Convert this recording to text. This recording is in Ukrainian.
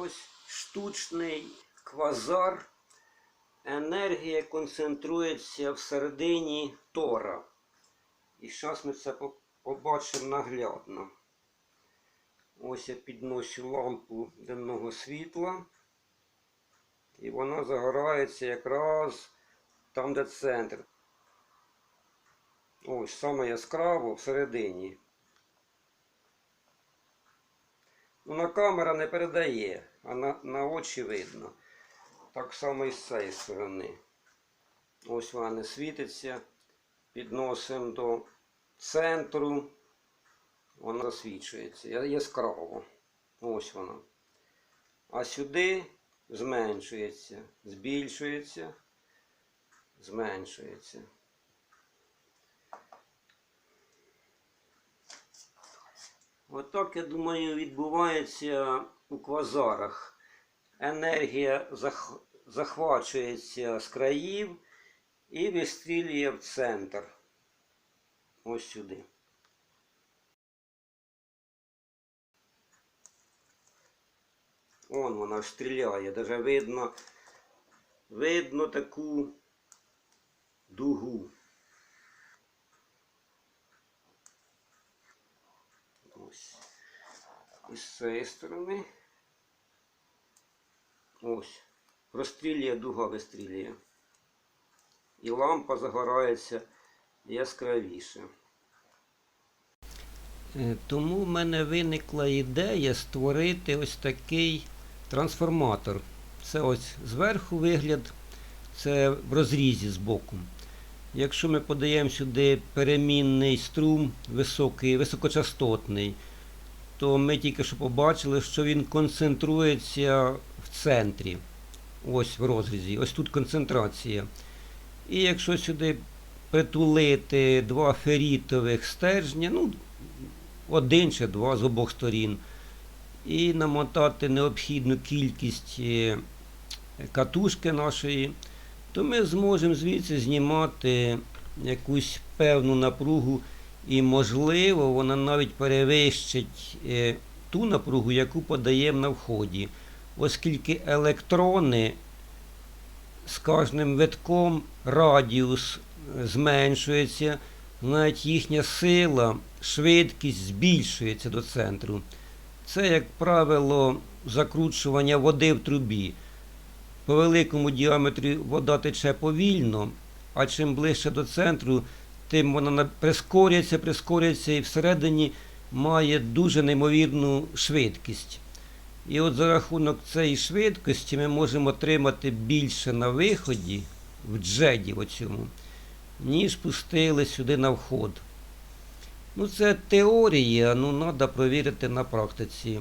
ось штучний квазар. Енергія концентрується всередині тора. І зараз ми це побачимо наглядно. Ось я підношу лампу денного світла. І вона загорається якраз там, де центр. Ось саме яскраво всередині. Ну, на камера не передає, а на, на очі видно. Так само і з цієї сторони. Ось вона світиться. Підносимо до центру. Вона засвічується. Яскраво. Ось вона. А сюди зменшується, збільшується, зменшується. Отак, я думаю, відбувається у квазарах. Енергія зах... захвачується з країв і вистрілює в центр. Ось сюди. Вон вона стріляє, даже видно, видно таку дугу. Ось. І з цієї сторони. Ось. Розстрілює дуга вистрілює. І лампа загорається яскравіше. Е, Тому в мене виникла ідея створити ось такий трансформатор. Це ось зверху вигляд, це в розрізі збоку. Якщо ми подаємо сюди перемінний струм високий, високочастотний, то ми тільки що побачили, що він концентрується в центрі. Ось в розрізі. Ось тут концентрація. І якщо сюди притулити два ферітових стержня, ну, один чи два з обох сторін, і намотати необхідну кількість е, катушки нашої, то ми зможемо звідси знімати якусь певну напругу, і, можливо, вона навіть перевищить е, ту напругу, яку подаємо на вході, оскільки електрони з кожним витком радіус е, зменшується, навіть їхня сила, швидкість збільшується до центру. Це, як правило, закручування води в трубі. По великому діаметрі вода тече повільно, а чим ближче до центру, тим вона прискорюється, прискорюється і всередині має дуже неймовірну швидкість. І от за рахунок цієї швидкості ми можемо отримати більше на виході, в джеді оцьому, ніж пустили сюди на вход. Ну, це теорія, ну треба провірити на практиці.